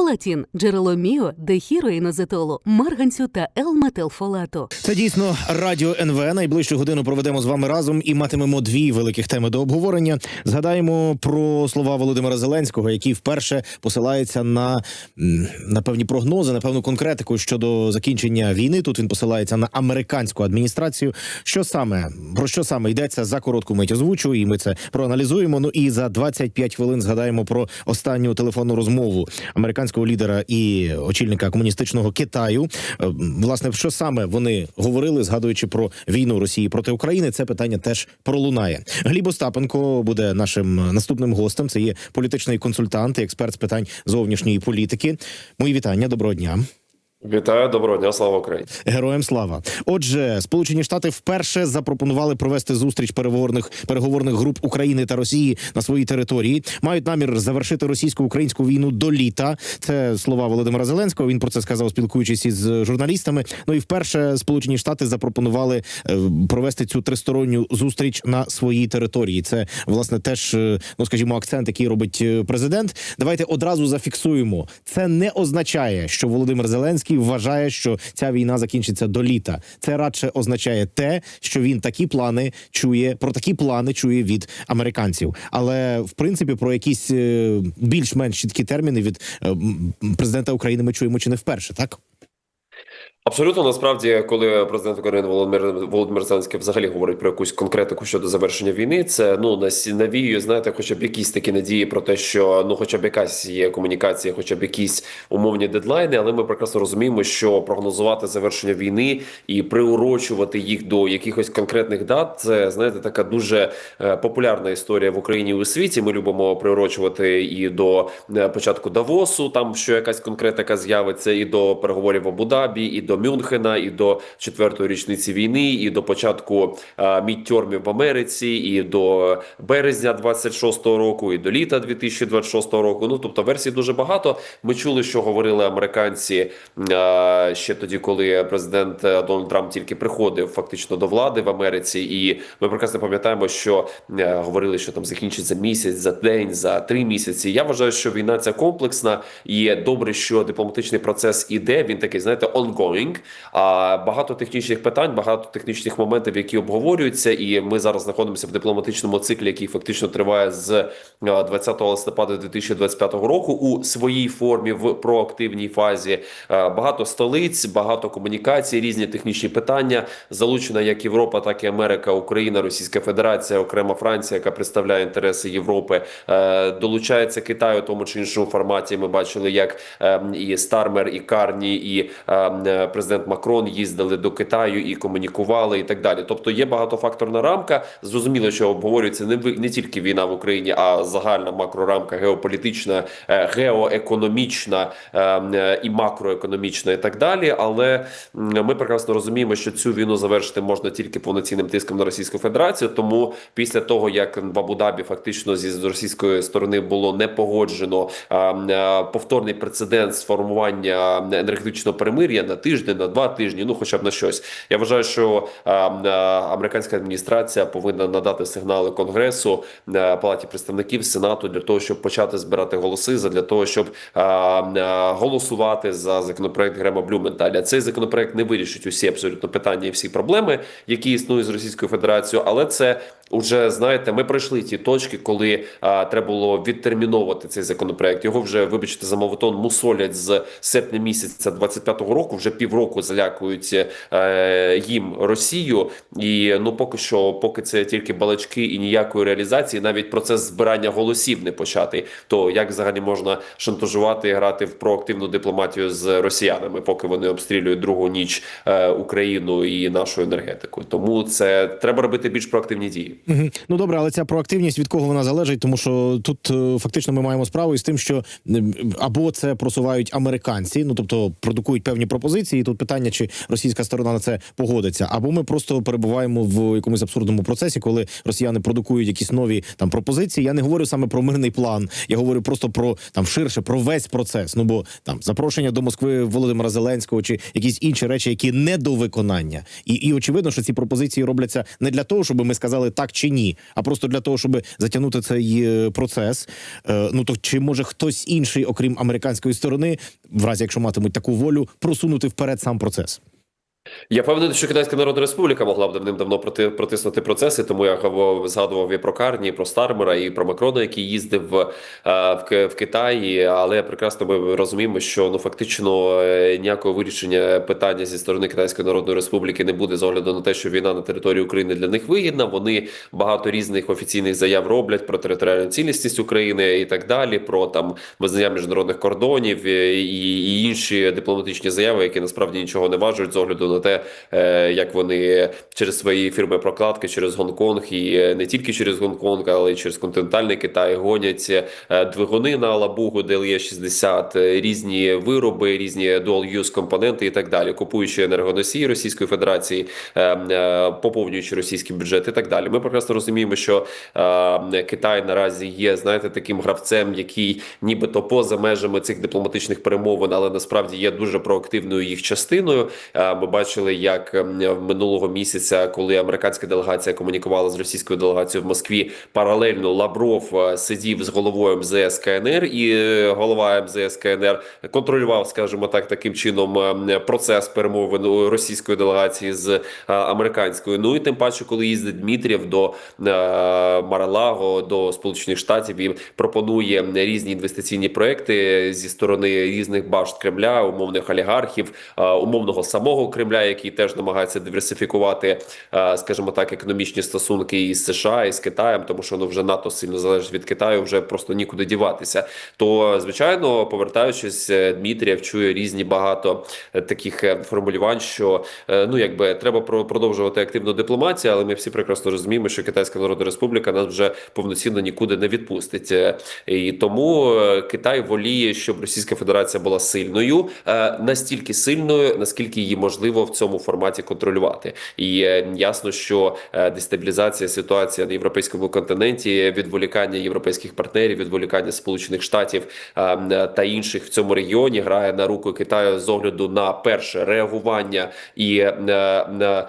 Фолатін – джерело міо, дехіроїнозетолу, марганцю та Л-метилфолату. Це дійсно радіо НВ. Найближчу годину проведемо з вами разом і матимемо дві великих теми до обговорення. Згадаємо про слова Володимира Зеленського, який вперше посилається на, на певні прогнози, на певну конкретику щодо закінчення війни. Тут він посилається на американську адміністрацію. Що саме про що саме йдеться за коротку мить озвучу, і ми це проаналізуємо. Ну і за 25 хвилин згадаємо про останню телефонну розмову американського лідера і очільника комуністичного Китаю. Е, Власне, що саме вони говорили, згадуючи про війну Росії проти України, це питання теж пролунає. Гліб Остапенко буде нашим наступним гостем. Це є політичний консультант і експерт з питань зовнішньої політики. Мої вітання, доброго дня. Вітаю, доброго дня, слава Україні. Героям слава. Отже, Сполучені Штати вперше запропонували провести зустріч переговорних переговорних груп України та Росії на своїй території. Мають намір завершити російсько-українську війну до літа. Це слова Володимира Зеленського. Він про це сказав, спілкуючись із журналістами. Ну і вперше Сполучені Штати запропонували е, провести цю тристоронню зустріч на своїй території. Це власне теж, е, ну скажімо, акцент, який робить е, президент. Давайте одразу зафіксуємо. Це не означає, що Володимир Зеленський вважає, що ця війна закінчиться до літа. Це радше означає те, що він такі плани чує про такі плани чує від американців. Але в принципі про якісь е, більш-менш чіткі терміни від е, президента України ми чуємо чи не вперше, так? Абсолютно насправді, коли президент України Володимир Володимир Зеленський взагалі говорить про якусь конкретику щодо завершення війни, це ну нас- навіює, знаєте, хоча б якісь такі надії про те, що ну, хоча б якась є комунікація, хоча б якісь умовні дедлайни, але ми прекрасно розуміємо, що прогнозувати завершення війни і приурочувати їх до якихось конкретних дат, це знаєте, така дуже е, популярна історія в Україні і у світі. Ми любимо приурочувати і до е, початку Давосу, там що якась конкретика з'явиться, і до переговорів в Абу-Дабі, і до Мюнхена, і до четвертої річниці війни, і до початку е, мідтьормів в Америці, і до березня 26-го року, і до літа 2026 року. Ну тобто версій дуже багато. Ми чули, що говорили американці е, ще тоді, коли президент е, Дональд Трамп тільки приходив фактично до влади в Америці, і ми прекрасно пам'ятаємо, що говорили, що там закінчиться місяць за день, за три місяці. Я вважаю, що війна ця комплексна, і добре, що дипломатичний процес іде. Він такий, знаєте, ongoing. А багато технічних питань, багато технічних моментів, які обговорюються, і ми зараз знаходимося в дипломатичному циклі, який фактично триває з е, 20 листопада 2025 року у своїй формі в проактивній фазі. Е, Багато столиць, багато комунікацій, різні технічні питання. Залучена як Європа, так і Америка, Україна, Російська Федерація, окрема Франція, яка представляє інтереси Європи. Е, Долучається Китай у тому чи іншому форматі. Ми бачили, як е, і Стармер, і Карні, і е, е, президент Макрон їздили до Китаю і комунікували, і так далі. Тобто є багатофакторна рамка. Зрозуміло, що обговорюється не не тільки війна в Україні, а загальна макрорамка геополітична, е, геоекономічна е, е, і макроекономічна, і так далі. Але ми прекрасно розуміємо, що цю війну завершити можна тільки повноцінним тиском на Російську Федерацію. Тому після того як в Абу-Дабі фактично з російської сторони було не погоджено е, е, повторний прецедент сформування енергетичного перемир'я на тиждень, на два тижні, ну хоча б на щось. Я вважаю, що е, е, американська адміністрація повинна надати сигнали Конгресу, е, Палаті представників Сенату для того, щоб почати збирати голоси, для того, щоб е, е, голосувати за законопроект Грема Блюменталя. Цей законопроект не вирішить усі абсолютно питання і всі проблеми, які існують з Російською Федерацією, але це Уже знаєте, ми пройшли ті точки, коли а, треба було відтерміновувати цей законопроект. Його вже, вибачте, за мовотон мусолять з серпня місяця 25-го року. Вже півроку залякують е, їм Росію, і ну поки що, поки це тільки балачки і ніякої реалізації, навіть процес збирання голосів не початий. То як взагалі можна шантажувати і грати в проактивну дипломатію з росіянами, поки вони обстрілюють другу ніч е, Україну і нашу енергетику? Тому це треба робити більш проактивні дії. Мгм. Ну добре, але ця проактивність від кого вона залежить, тому що тут е, фактично ми маємо справу із тим, що або це просувають американці, ну тобто продукують певні пропозиції І тут питання, чи російська сторона на це погодиться, або ми просто перебуваємо в якомусь абсурдному процесі, коли росіяни продукують якісь нові там пропозиції. Я не говорю саме про мирний план, я говорю просто про там ширше про весь процес. Ну бо там запрошення до Москви Володимира Зеленського чи якісь інші речі, які не до виконання, і, і очевидно, що ці пропозиції робляться не для того, щоб ми сказали так чи ні, а просто для того, щоб затягнути цей е, процес. Е, ну то чи може хтось інший, окрім американської сторони, в разі якщо матимуть таку волю, просунути вперед сам процес? Я впевнений, що Китайська Народна Республіка могла б давним-давно проти протиснути процеси. Тому я згадував і про Карні, і про Стармера, і про Макрона, який їздив е, в, в Китаї. Але прекрасно ми розуміємо, що ну фактично е, ніякого вирішення питання зі сторони Китайської Народної Республіки не буде з огляду на те, що війна на території України для них вигідна. Вони багато різних офіційних заяв роблять про територіальну цілісність України і так далі, про там визнання міжнародних кордонів е, і, і інші дипломатичні заяви, які насправді нічого не важать з огляду на те, е, як вони через свої фірми прокладки через Гонконг і е, не тільки через Гонконг, але й через континентальний Китай гонять е, двигуни на Алабугу, ДЛЄ 60 е, різні вироби, різні dual-use компоненти і так далі, купуючи енергоносії Російської Федерації, поповнюючи російський бюджет і так далі. Ми прекрасно розуміємо, що Китай наразі є, знаєте, таким гравцем, який нібито поза межами цих дипломатичних перемовин, але насправді є дуже проактивною їх частиною. Ми бачили, як ем, минулого місяця, коли американська делегація комунікувала з російською делегацією в Москві, паралельно Лавров е, сидів з головою МЗС КНР, і е, голова МЗС КНР контролював, скажімо так, таким чином ем, процес перемовин російської делегації з е, американською. Ну і тим паче, коли їздить Дмитрів до Маралаго, до Сполучених Штатів і пропонує різні інвестиційні проекти зі сторони різних башт Кремля, умовних олігархів, умовного самого Кремля, який теж намагається диверсифікувати, е, скажімо так, економічні стосунки із США і з Китаєм, тому що ну вже НАТО сильно залежить від Китаю, вже просто нікуди діватися. То звичайно, повертаючись, е, Дмитрієв чує різні багато е, таких формулювань, що ну якби треба про- продовжувати активну дипломатію, але ми всі прекрасно розуміємо, що Китайська Народна Республіка нас вже повноцінно нікуди не відпустить. І тому Китай воліє, щоб Російська Федерація була сильною, настільки сильною, наскільки її можливо в цьому форматі контролювати. І е, ясно, що е, дестабілізація ситуації на європейському континенті, відволікання європейських партнерів, відволікання Сполучених Штатів е, та інших в цьому регіоні грає на руку Китаю з огляду на перше реагування і на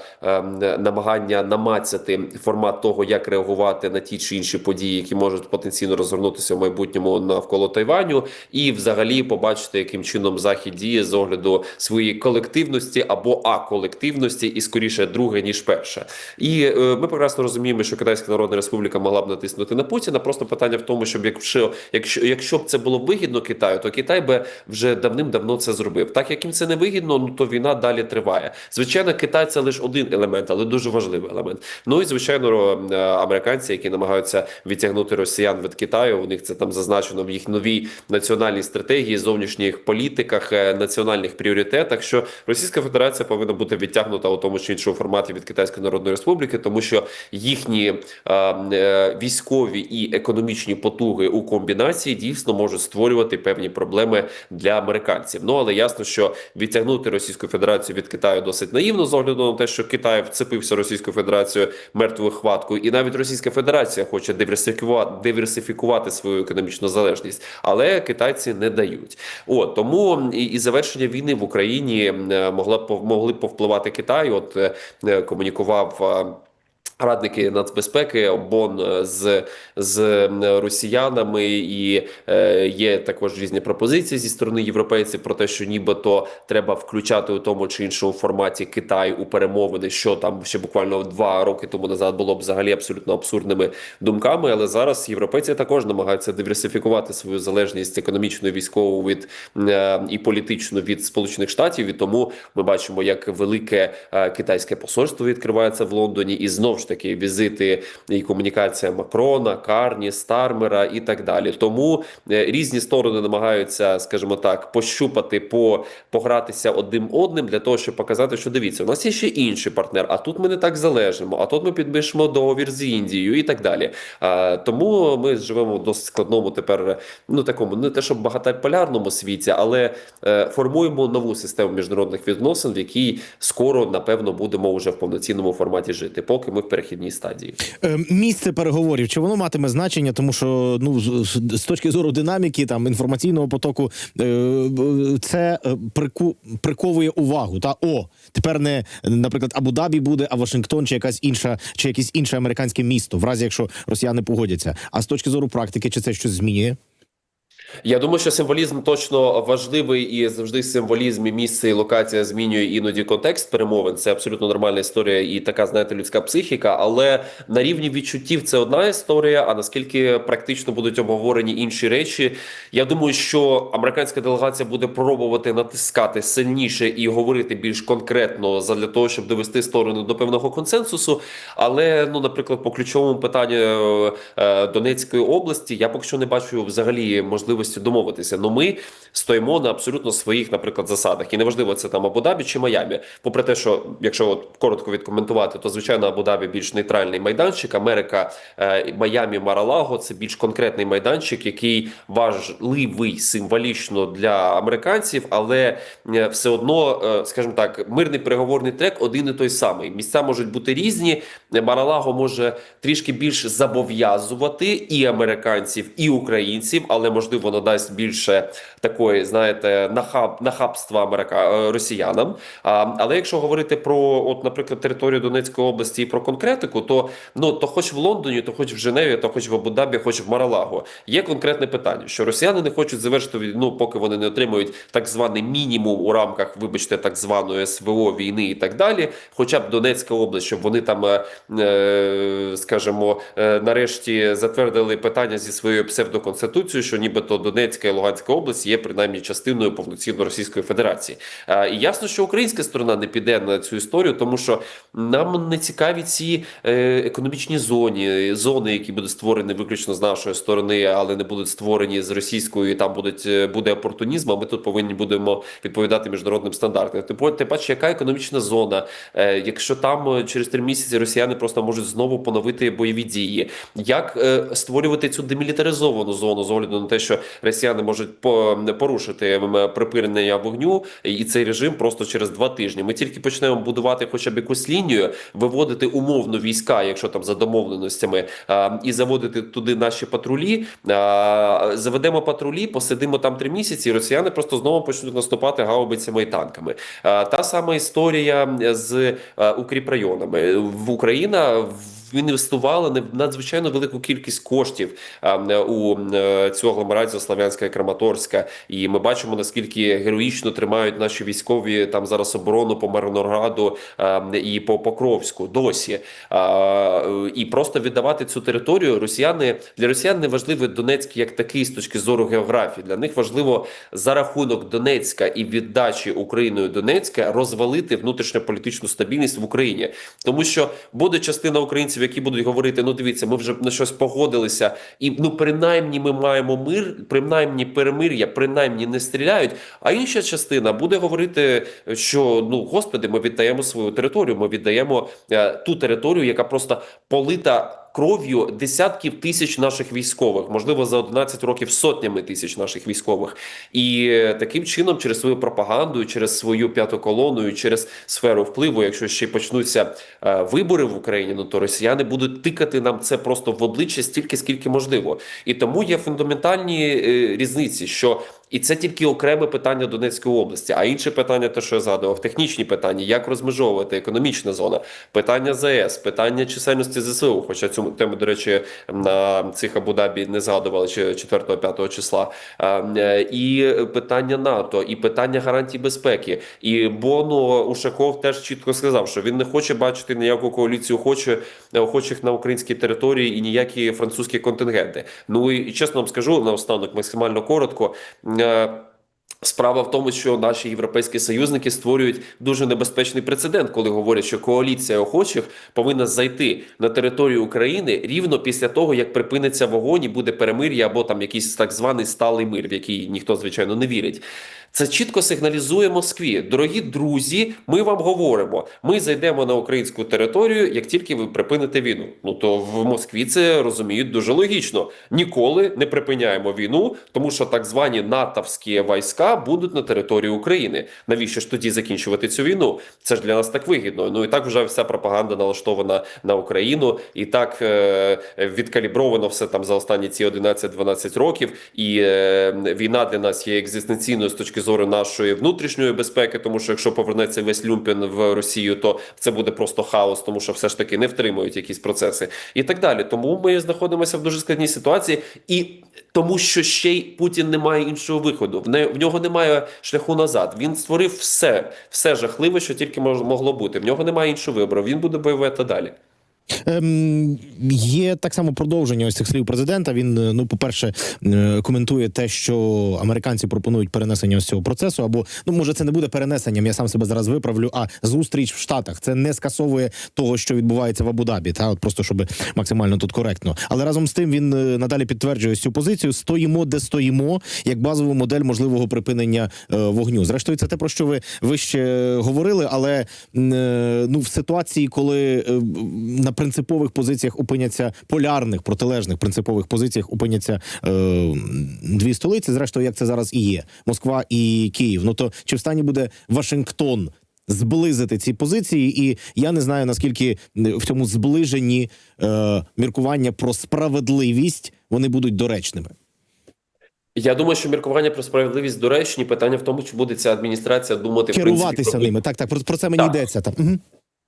намагання намацати формат того, як реагувати на ті чи інші події, які можуть потенційно розгорнутися в майбутньому навколо Тайваню, і взагалі побачити, яким чином захід діє з огляду своєї колективності або аколективності, і скоріше друге ніж перше. І е, ми прекрасно розуміємо, що Китайська Народна Республіка могла б натиснути на Путіна. Просто питання в тому, щоб якщо, якщо, якщо б це було вигідно Китаю, то Китай би вже давним-давно це зробив. Так як їм це не вигідно, ну то війна далі триває. Звичайно, Китай це лише один елемент, але дуже важливий елемент. Ну і звичайно, е, американці, які намагаються відтягнути росіян від Китаю. У них це там зазначено в їх новій національній стратегії, зовнішніх політиках, е, національних пріоритетах. Що Російська Федерація повинна бути відтягнута у тому чи іншому форматі від Китайської Народної Республіки, тому що їхні е, е, військові і економічні потуги у комбінації дійсно можуть створювати певні проблеми для американців. Ну але ясно, що відтягнути Російську Федерацію від Китаю досить наївно з огляду на те, що Китай вцепився Російською Федерацією мертвою хваткою, і навіть Російська Федерація хоче диверсифікувати, диверсифікувати свою економічну залежність, але китайці не дають. От тому і, і завершення війни в Україні е, могла б могли повпливати Китай. От е, е, комунікував. Радники нацбезпеки БОН е, з, з росіянами, і е, є також різні пропозиції зі сторони європейців про те, що нібито треба включати у тому чи іншому форматі Китай у перемовини, що там ще буквально два роки тому назад було б взагалі абсолютно абсурдними думками. Але зараз європейці також намагаються диверсифікувати свою залежність економічну і військову від е, і політичну від Сполучених Штатів. І тому ми бачимо, як велике е, китайське посольство відкривається в Лондоні, і знов ж таки візити і комунікація Макрона, Карні, Стармера і так далі. Тому е, різні сторони намагаються, скажімо так, пощупати, по погратися одним одним для того, щоб показати, що дивіться, у нас є ще інший партнер, а тут ми не так залежимо, а тут ми підпишемо договір з Індією і так далі. Тому ми живемо в досить складному тепер, ну такому не те, щоб багатополярному світі, але е, формуємо нову систему міжнародних відносин, в якій скоро напевно будемо вже в повноцінному форматі жити, поки ми в перехідній стадії. Е, Місце переговорів чи воно матиме значення, тому що ну з, точки зору динаміки там інформаційного потоку е, це е, прику, приковує увагу. Та о, тепер не наприклад Абу-Дабі буде, а Вашингтон чи якась інша, чи якесь інше американське місто, в разі якщо росіяни погодяться. А з точки зору практики, чи це щось змінює? Я думаю, що символізм точно важливий і завжди символізм і місце і локація змінює іноді контекст перемовин. Це абсолютно нормальна історія і така, знаєте, людська психіка. Але на рівні відчуттів це одна історія. А наскільки практично будуть обговорені інші речі, я думаю, що американська делегація буде пробувати натискати сильніше і говорити більш конкретно задля того, щоб довести сторони до певного консенсусу. Але ну, наприклад, по ключовому питанню е, Донецької області я поки що не бачу взагалі можливості домовитися. Ну ми стоїмо на абсолютно своїх, наприклад, засадах, і неважливо це там Абу-Дабі чи Майамі. Попри те, що якщо от коротко відкоментувати, то звичайно Абу-Дабі більш нейтральний майданчик. Америка, е, Майамі, Маралаго це більш конкретний майданчик, який важливий символічно для американців, але е, все одно, е, скажімо так, мирний переговорний трек один і той самий. Місця можуть бути різні. Маралаго може трішки більш зобов'язувати і американців, і українців, але можливо надасть більше такої, знаєте, нахаб нахабства Америка е, росіянам. А, але якщо говорити про, от, наприклад, територію Донецької області і про конкретику, то ну то хоч в Лондоні, то хоч в Женеві, то хоч в Абу-Дабі, хоч в Маралаго, є конкретне питання, що росіяни не хочуть завершити війну, поки вони не отримують так званий мінімум у рамках, вибачте, так званої СВО війни і так далі. Хоча б Донецька область, щоб вони там, е, е, скажімо, нарешті затвердили питання зі своєю псевдоконституцією, що нібито Донецька і Луганська область є принаймні частиною повноцінно Російської Федерації. Е, І ясно, що українська сторона не піде на цю історію, тому що нам не цікаві ці е, економічні зоні, зони, які будуть створені виключно з нашої сторони, але не будуть створені з російської. і Там будуть е, буде опортунізм. А ми тут повинні будемо відповідати міжнародним стандартам. Типу, ти бачиш, яка економічна зона, якщо там через три місяці росіяни просто можуть знову поновити бойові дії, як створювати цю демілітаризовану зону з огляду на те, що росіяни можуть порушити припинення вогню, і цей режим просто через два тижні. Ми тільки почнемо будувати хоча б якусь лінію, виводити умовно війська, якщо там за домовленостями, і заводити туди наші патрулі. Заведемо патрулі, посидимо там три місяці, і росіяни просто знову почнуть наступати гаубицями і танками. Та сама історія з укріпрайонами. В Україна в інвестували не- надзвичайно велику кількість коштів а, у е, цю агломерацію Слав'янська і Краматорська, і ми бачимо наскільки героїчно тримають наші військові там зараз оборону по Мирнограду і по Покровську досі. І просто віддавати цю територію росіяни для росіян не важливий Донецьк як такий з точки зору географії. Для них важливо за рахунок Донецька і віддачі Україною Донецька розвалити внутрішньополітичну стабільність в Україні, тому що буде частина українців, які будуть говорити: ну дивіться, ми вже на щось погодилися, і ну принаймні ми маємо мир, принаймні перемир'я, принаймні не стріляють. А інша частина буде говорити, що ну господи, ми віддаємо свою територію, ми віддаємо е, ту територію, яка просто полита. Кров'ю десятків тисяч наших військових, можливо, за 11 років сотнями тисяч наших військових, і е, таким чином, через свою пропаганду, через свою п'яту колону, через сферу впливу, якщо ще почнуться е, вибори в Україні, ну то росіяни будуть тикати нам це просто в обличчя стільки, скільки можливо. І тому є фундаментальні е, різниці, що і це тільки окреме питання Донецької області. А інше питання, те, що я згадував, технічні питання, як розмежовувати економічна зона, питання ЗС, питання чисельності ЗСУ. Хоча цю тему, до речі, на цих Абу-Дабі не згадували чи 4-5 числа. Е, І питання НАТО, і питання гарантій безпеки. І Боно Ушаков теж чітко сказав, що він не хоче бачити ніяку коаліцію хоче охочих на українській території і ніякі французькі контингенти. Ну і чесно вам скажу наостанок максимально коротко. Е, Справа в тому, що наші європейські союзники створюють дуже небезпечний прецедент, коли говорять, що коаліція охочих повинна зайти на територію України рівно після того, як припиниться вогонь і буде перемир'я або там якийсь так званий сталий мир, в який ніхто звичайно не вірить. Це чітко сигналізує Москві. Дорогі друзі, ми вам говоримо. Ми зайдемо на українську територію, як тільки ви припините війну. Ну то в Москві це розуміють дуже логічно. Ніколи не припиняємо війну, тому що так звані натовські війська будуть на території України. Навіщо ж тоді закінчувати цю війну? Це ж для нас так вигідно. Ну і так вже вся пропаганда налаштована на Україну, і так е, відкалібровано все там за останні ці 11-12 років. І е, війна для нас є екзистенційною з точки зору нашої внутрішньої безпеки, тому що якщо повернеться весь Люмпін в Росію, то це буде просто хаос, тому що все ж таки не втримують якісь процеси і так далі. Тому ми знаходимося в дуже складній ситуації, і тому що ще й Путін не має іншого виходу. В, не, в нього немає шляху назад. Він створив все, все жахливе, що тільки могло бути. В нього немає іншого вибору. Він буде бойовати далі. Ем, є так само продовження ось цих слів президента. Він е, ну, по-перше, е, коментує те, що американці пропонують перенесення ось цього процесу, або ну може це не буде перенесенням. Я сам себе зараз виправлю. А зустріч в Штатах це не скасовує того, що відбувається в Абу-Дабі. Та от просто щоб максимально тут коректно. Але разом з тим він е, надалі підтверджує цю позицію. Стоїмо, де стоїмо, як базову модель можливого припинення вогню. Зрештою, це те про що ви вище говорили, але ну в ситуації, коли е, на принципових позиціях опиняться полярних протилежних принципових позиціях опиняться е, дві столиці. Зрештою, як це зараз і є: Москва і Київ. Ну то чи в стані буде Вашингтон? Зблизити ці позиції, і я не знаю наскільки в цьому зближенні е, міркування про справедливість вони будуть доречними. Я думаю, що міркування про справедливість доречні. Питання в тому, чи буде ця адміністрація думати в принципі, Керуватися про- ними. Так, так про, про це мені Так. йдеться. Так. Угу.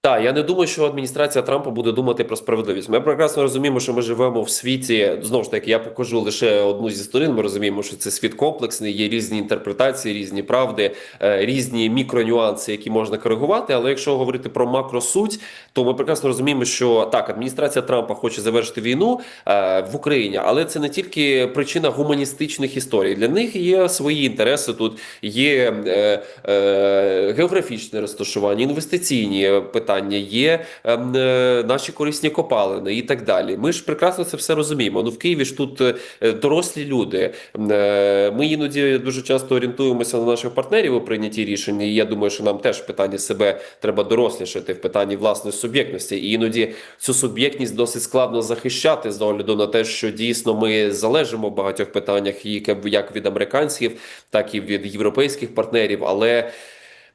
Так, я не думаю, що адміністрація Трампа буде думати про справедливість. Ми прекрасно розуміємо, що ми живемо в світі. Знову ж таки, я покажу лише одну зі сторін. Ми розуміємо, що це світ комплексний, є різні інтерпретації, різні правди, е, різні мікронюанси, які можна коригувати. Але якщо говорити про макросуть, то ми прекрасно розуміємо, що так, адміністрація Трампа хоче завершити війну е, в Україні, але це не тільки причина гуманістичних історій. Для них є свої інтереси. Тут є е, географічне розташування, інвестиційні питання, є ем, е, наші корисні копалини і так далі. Ми ж прекрасно це все розуміємо. Ну в Києві ж тут е, дорослі люди. Е, Ми іноді дуже часто орієнтуємося на наших партнерів у прийнятті рішень. І я думаю, що нам теж в питанні себе треба дорослішати в питанні власної суб'єктності. І іноді цю суб'єктність досить складно захищати з огляду на те, що дійсно ми залежимо в багатьох питаннях, як від американців, так і від європейських партнерів. Але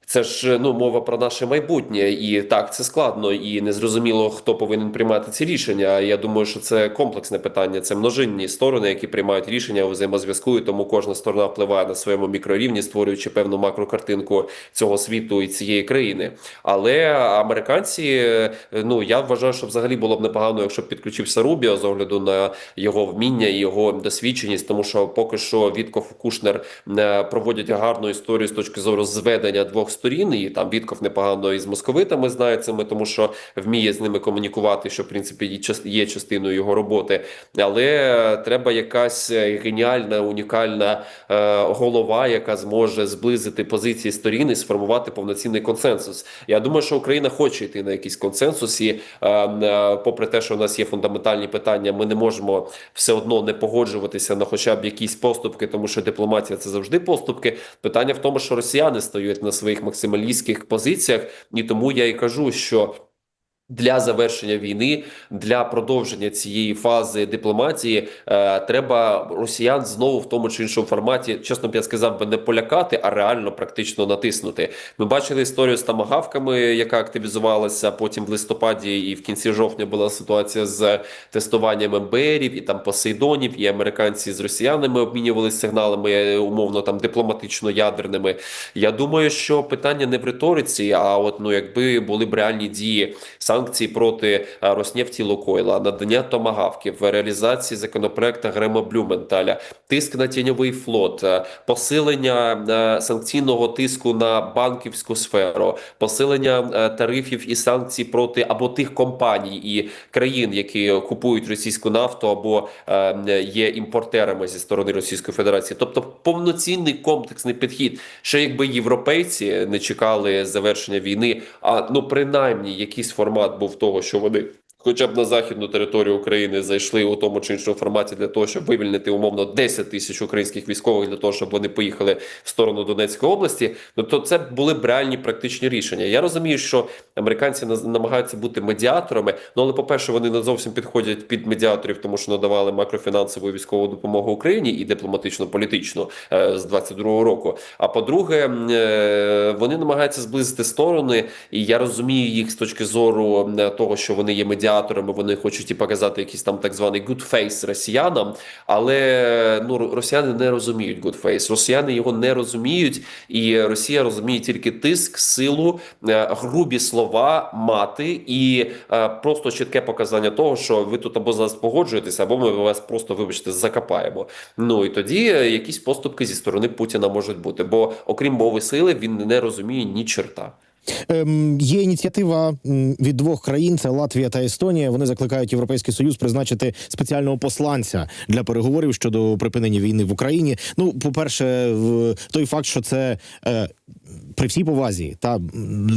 це ж ну мова про наше майбутнє, і так це складно, і незрозуміло, хто повинен приймати ці рішення. Я думаю, що це комплексне питання. Це множинні сторони, які приймають рішення у взаємозв'язку, і тому кожна сторона впливає на своєму мікрорівні, створюючи певну макрокартинку цього світу і цієї країни. Але американці, е, ну я вважаю, що взагалі було б непогано, якщо б підключився Рубіо з огляду на його вміння і його досвідченість, тому що поки що Вітков Кушнер е, проводять гарну історію з точки зору зведення двох сторін, і там Вітков непогано із московитами знає тому що вміє з ними комунікувати, що в принципі є час- є частиною його роботи. Але треба якась е, геніальна, унікальна е, голова, яка зможе зблизити позиції сторін і сформувати повноцінний консенсус. Я думаю, що Україна хоче йти на якийсь консенсус, і е, е, попри те, що у нас є фундаментальні питання, ми не можемо все одно не погоджуватися на хоча б якісь поступки, тому що дипломатія це завжди поступки. Питання в тому, що росіяни стоять на своїх максималістських позиціях, і тому я і кажу, що. Для завершення війни, для продовження цієї фази дипломатії, е, треба росіян знову в тому чи іншому форматі, чесно б я сказав би, не полякати, а реально практично натиснути. Ми бачили історію з тамагавками, яка активізувалася потім в листопаді, і в кінці жовтня була ситуація з тестуванням МБРів і там Посейдонів, і американці з росіянами обмінювалися сигналами е, умовно там дипломатично-ядерними. Я думаю, що питання не в риториці, а от ну якби були б реальні дії санкцій санкцій проти е, Роснефті Лукойла, надання томагавків, реалізації законопроекту Грема Блюменталя, тиск на тіньовий флот, е, посилення е, санкційного тиску на банківську сферу, посилення тарифів і санкцій проти або тих компаній і країн, які купують російську нафту або є імпортерами зі сторони Російської Федерації, тобто повноцінний комплексний підхід. Ще якби європейці не чекали завершення війни, а ну принаймні якийсь формат був того, що вони. Хоча б на західну територію України зайшли у тому чи іншому форматі для того, щоб вивільнити умовно 10 тисяч українських військових для того, щоб вони поїхали в сторону Донецької області. Ну то це були б реальні практичні рішення. Я розумію, що американці намагаються бути медіаторами. Ну але, по-перше, вони не зовсім підходять під медіаторів, тому що надавали макрофінансову і військову допомогу Україні і дипломатично політичну е, з 22-го року. А по-друге, е, вони намагаються зблизити сторони, і я розумію їх з точки зору е, того, що вони є медіаторами, вони хочуть і показати якийсь там так званий good face росіянам. Але ну росіяни не розуміють good face. Росіяни його не розуміють, і Росія розуміє тільки тиск, силу, е, грубі слова, мати і е, просто чітке показання того, що ви тут або з нас погоджуєтеся, або ми вас просто, вибачте, закопаємо. Ну і тоді е, якісь поступки зі сторони Путіна можуть бути. Бо окрім мови сили, він не розуміє ні черта. Ем, є ініціатива від двох країн: це Латвія та Естонія. Вони закликають Європейський Союз призначити спеціального посланця для переговорів щодо припинення війни в Україні. Ну, по-перше, той факт, що це. Е, при всій повазі та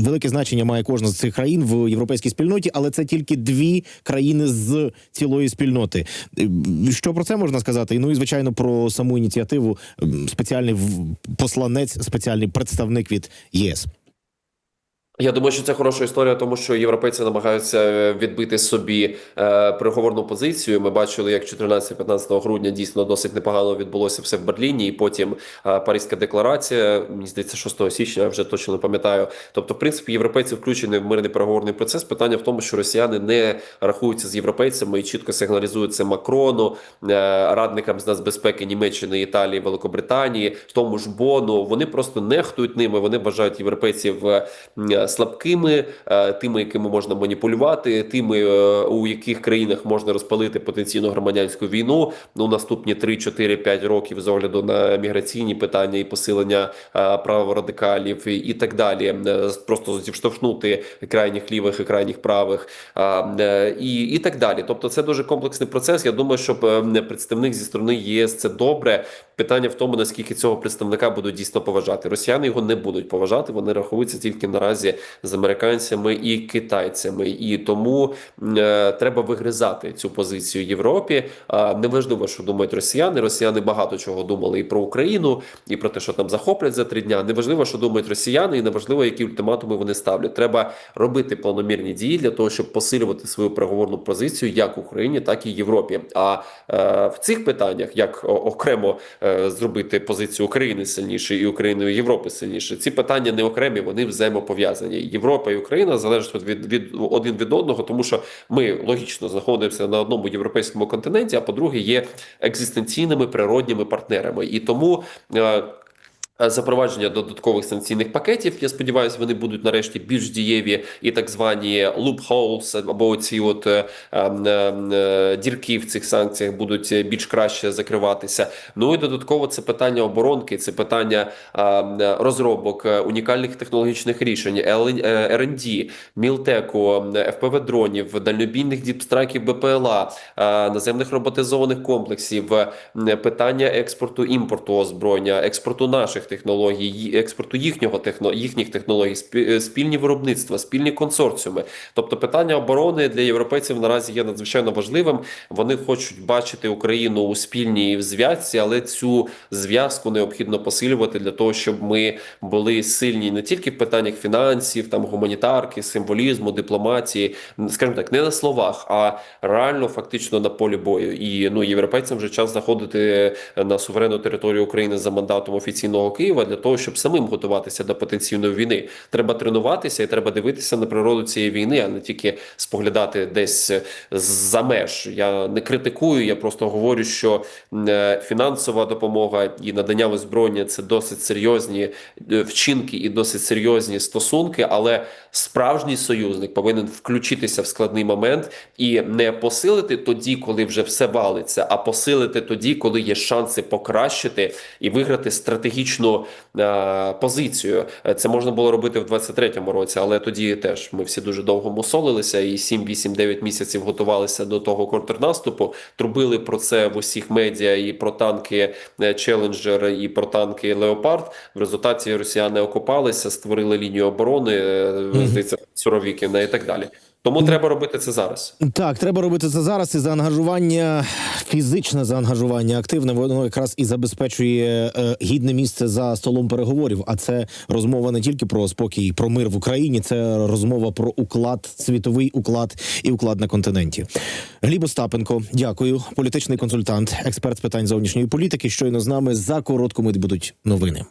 велике значення має кожна з цих країн в європейській спільноті, але це тільки дві країни з цілої спільноти. Е, Що про це можна сказати? Ну і звичайно про саму ініціативу спеціальний посланець, спеціальний представник від ЄС. Я думаю, що це хороша історія, тому що європейці намагаються е, відбити собі е, переговорну позицію. Ми бачили, як 14-15 грудня дійсно досить непогано відбулося все в Берліні, і потім е, Паризька декларація. Мені здається, 6 січня я вже точно не пам'ятаю. Тобто, в принципі, європейці включені в мирний переговорний процес. Питання в тому, що росіяни не рахуються з європейцями і чітко сигналізують це Макрону, е, радникам з нацбезпеки Німеччини, Італії, Великобританії, тому ж Бону. Вони просто нехтують ними. Вони вважають європейців е, слабкими, е, тими, якими можна маніпулювати, тими, е, у яких країнах можна розпалити потенційно громадянську війну ну наступні 3, 4, 5 років з огляду на міграційні питання і посилення е, прав радикалів і, і так далі. Просто зіштовхнути крайніх лівих і крайніх правих і, і так далі. Тобто, це дуже комплексний процес. Я думаю, щоб е, представник зі сторони ЄС це добре. Питання в тому, наскільки цього представника будуть дійсно поважати. Росіяни його не будуть поважати. Вони рахуються тільки наразі з американцями і китайцями, і тому е, треба вигризати цю позицію Європі. А неважливо, що думають росіяни. Росіяни багато чого думали і про Україну, і про те, що там захоплять за три дня. Неважливо, що думають росіяни, і неважливо, які ультиматуми вони ставлять. Треба робити планомірні дії для того, щоб посилювати свою переговорну позицію як Україні, так і Європі. А е, в цих питаннях, як окремо е, зробити позицію України сильніше і Україною Європи сильніше, ці питання не окремі, вони взаємопов'язані. Європа і Україна залежать від, від один від одного, тому що ми логічно знаходимося на одному європейському континенті. А по-друге, є екзистенційними природніми партнерами, і тому. Е, Запровадження додаткових санкційних пакетів. Я сподіваюся, вони будуть нарешті більш дієві і так звані loopholes, або ці от е, е, е, дірки в цих санкціях будуть більш краще закриватися. Ну і додатково це питання оборонки, це питання е, розробок е, унікальних технологічних рішень, R&D, мілтеку, ФПВ дронів, дальнобійних діпстрайків БПЛА, е, наземних роботизованих комплексів, питання експорту імпорту озброєння, експорту наших технологій, експорту їхнього техно, їхніх технологій, е, спільні виробництва, спільні консорціуми. Тобто, питання оборони для європейців наразі є надзвичайно важливим. Вони хочуть бачити Україну у спільній зв'язці, але цю зв'язку необхідно посилювати для того, щоб ми були сильні не тільки в питаннях фінансів, там гуманітарки, символізму, дипломатії, скажімо так, не на словах, а реально фактично на полі бою. І ну європейцям вже час заходити на суверенну територію України за мандатом офіційного Києва для того, щоб самим готуватися до потенційної війни. Треба тренуватися і треба дивитися на природу цієї війни, а не тільки споглядати десь за меж. Я не критикую, я просто говорю, що е, фінансова допомога і надання озброєння це досить серйозні е, вчинки і досить серйозні стосунки, але справжній союзник повинен включитися в складний момент і не посилити тоді, коли вже все валиться, а посилити тоді, коли є шанси покращити і виграти стратегічну е, позицію. Це можна було робити в 23-му році, але тоді теж ми всі дуже довго мусолилися і 7, 8, 9 місяців готувалися до того контрнаступу. Трубили про це в усіх медіа і про танки е, Челенджер, і про танки Леопард. В результаті росіяни окопалися, створили лінію оборони, е, здається, Суровікіна і так далі. Тому треба робити це зараз. Так, треба робити це зараз. І заангажування, фізичне заангажування активне, воно якраз і забезпечує е, гідне місце за столом переговорів. А це розмова не тільки про спокій, про мир в Україні, це розмова про уклад, світовий уклад і уклад на континенті. Гліб Остапенко, дякую. Політичний консультант, експерт з питань зовнішньої політики. Щойно з нами за коротку мить будуть новини.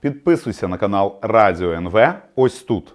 Підписуйся на канал Радіо НВ ось тут.